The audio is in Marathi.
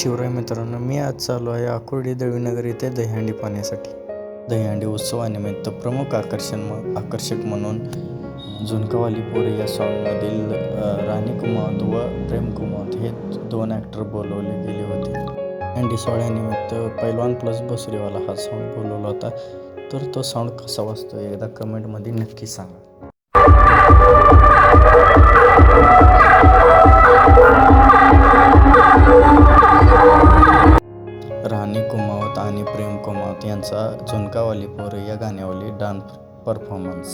शिवराय मित्रांनो मी आज चालू आहे आकुर्डी दळवीनगर येथे दहीहंडी पाहण्यासाठी. दहीहंडी उत्सवानिमित्त प्रमुख आकर्षण म आकर्षक म्हणून झुणकावाली पोरे या सॉन्गमधील राणी कुमावत व प्रेम कुमावत हे दोन ॲक्टर बोलवले गेले होते. हंडी सोहळ्यानिमित्त पैलवान प्लस बसरीवाला हा साऊंड बोलवला होता. तर तो साऊंड कसा वाजतो एकदा कमेंटमध्ये नक्की सांगा. कुमावत आणि प्रेम कुमावत यांचा झुणकावाली पोर या गाण्यावरली डान्स परफॉर्मन्स.